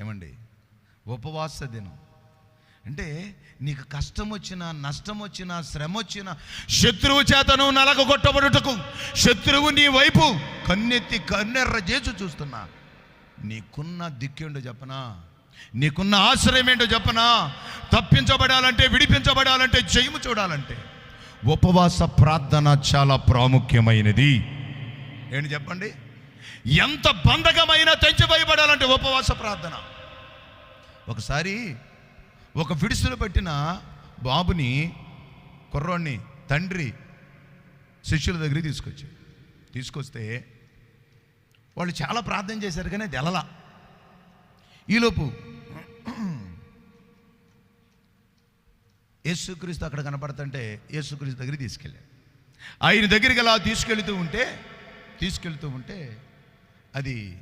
ఏమండి? ఉపవాస దినం. అంటే నీకు కష్టం వచ్చినా నష్టం వచ్చినా శ్రమ వచ్చినా శత్రువు చేతను నలగొట్టబడుటకు శత్రువు నీ వైపు కన్నెత్తి కన్నెర్ర చేసి చూస్తున్నా. నీకున్న దిక్కేంటో చెప్పనా? నీకున్న ఆశ్రయం ఏంటో చెప్పనా? తప్పించబడాలంటే విడిపించబడాలంటే జయము చూడాలంటే. ఉపవాస ప్రార్థన చాలా ప్రాముఖ్యమైనది. ఏంటి చెప్పండి? ఎంత బంధకమైనా తెంచిపోయబడాలంటే ఉపవాస ప్రార్థన. ఒకసారి ఒక విడుసులు పెట్టిన బాబుని కుర్రోడిని తండ్రి శిష్యుల దగ్గరికి తీసుకొచ్చి. తీసుకొస్తే వాళ్ళు చాలా ప్రార్థన చేశారు కానీ అది ఎలలా. ఈలోపు యేసుక్రీస్తు అక్కడ కనపడుతుంటే యేసుక్రీస్తు దగ్గరికి తీసుకెళ్ళాడు. ఆయన దగ్గరికి అలా తీసుకెళ్తూ ఉంటే తీసుకెళ్తూ ఉంటే అది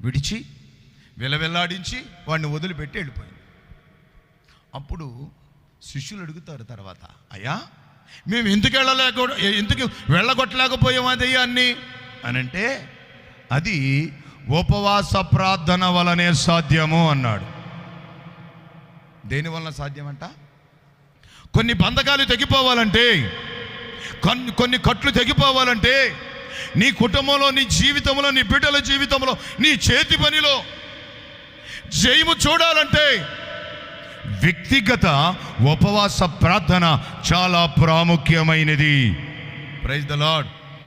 విడిచి విలవెల్లాడించి వాడిని వదిలిపెట్టి వెళ్ళిపోయింది. అప్పుడు శిష్యులు అడుగుతారు తర్వాత అయ్యా మేము ఎందుకు వెళ్ళలేక ఎందుకు వెళ్ళగొట్టలేకపోయాం అది అన్ని? అని అంటే అది ఉపవాస ప్రార్థన వలనే సాధ్యము అన్నాడు. దేని వలన సాధ్యమంట? కొన్ని బంధకాలు తెగిపోవాలంటే కొన్ని కొన్ని కట్లు తెగిపోవాలంటే నీ కుటుంబంలో నీ జీవితంలో నీ బిడ్డల జీవితంలో నీ చేతి పనిలో జయము చూడాలంటే వ్యక్తిగత ఉపవాస ప్రార్థన చాలా ప్రాముఖ్యమైనది. Praise the lord